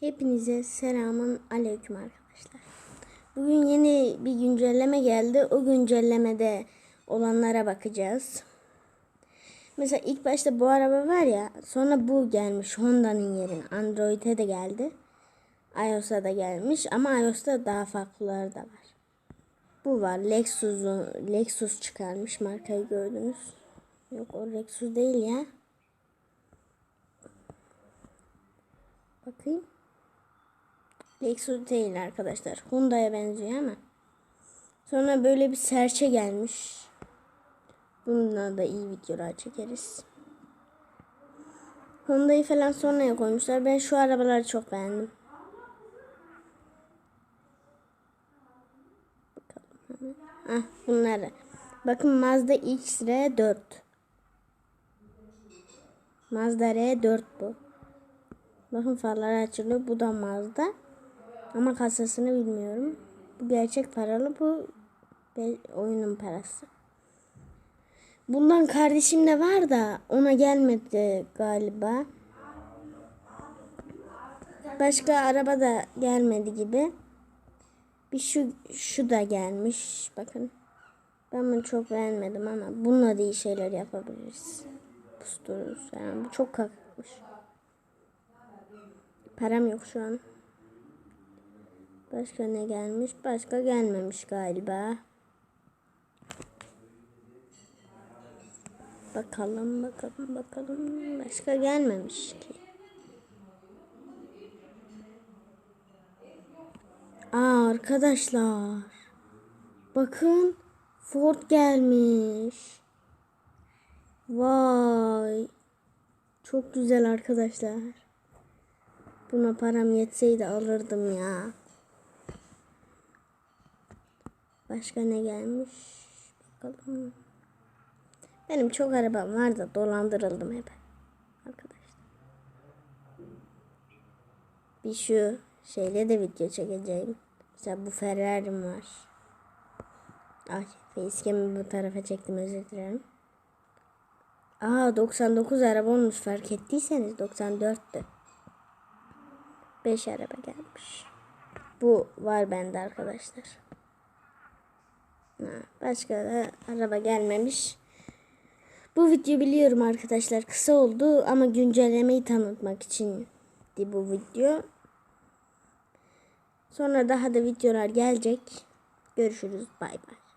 Hepinize selamun aleyküm arkadaşlar. Bugün yeni bir güncelleme geldi. O güncellemede olanlara bakacağız. Mesela ilk başta bu araba var ya sonra bu gelmiş Honda'nın yerine. Android'e de geldi. iOS'a da gelmiş ama iOS'ta daha farklıları da var. Bu var. Lexus'un Lexus çıkarmış markayı gördünüz. Yok o Lexus değil ya. Bakayım. Lexus değil arkadaşlar. Hyundai'ye benziyor ama. Sonra böyle bir serçe gelmiş. Bununla da iyi videolar çekeriz. Hyundai'yi falan sonraya koymuşlar. Ben şu arabaları çok beğendim. Bakalım hemen. Ah bunları. Bakın Mazda X-R4. Mazda R4 bu. Bakın farları açılıyor. Bu da Mazda. Ama kasasını bilmiyorum. Bu gerçek paralı. Bu oyunun parası. Bundan kardeşim de var da ona gelmedi galiba. Başka araba da gelmedi gibi. Bir şu şu da gelmiş. Bakın. Ben bunu çok beğenmedim ama bununla da iyi şeyler yapabiliriz. Pustururuz. Yani bu çok kalkmış. Param yok şu an. Başka ne gelmiş? Başka gelmemiş galiba. Bakalım bakalım bakalım. Başka gelmemiş ki. Aa arkadaşlar. Bakın Ford gelmiş. Vay. Çok güzel arkadaşlar. Buna param yetseydi alırdım ya. Başka ne gelmiş? Bakalım. Benim çok arabam var da dolandırıldım hep. Arkadaşlar. Bir şu şeyle de video çekeceğim. Mesela bu Ferrari'm var. Ay facecam'ı bu tarafa çektim özür dilerim. Aa 99 araba olmuş fark ettiyseniz 94'tü. 5 araba gelmiş. Bu var bende arkadaşlar. Başka da araba gelmemiş. Bu video biliyorum arkadaşlar kısa oldu ama güncellemeyi tanıtmak için bu video. Sonra daha da videolar gelecek. Görüşürüz. Bay bay.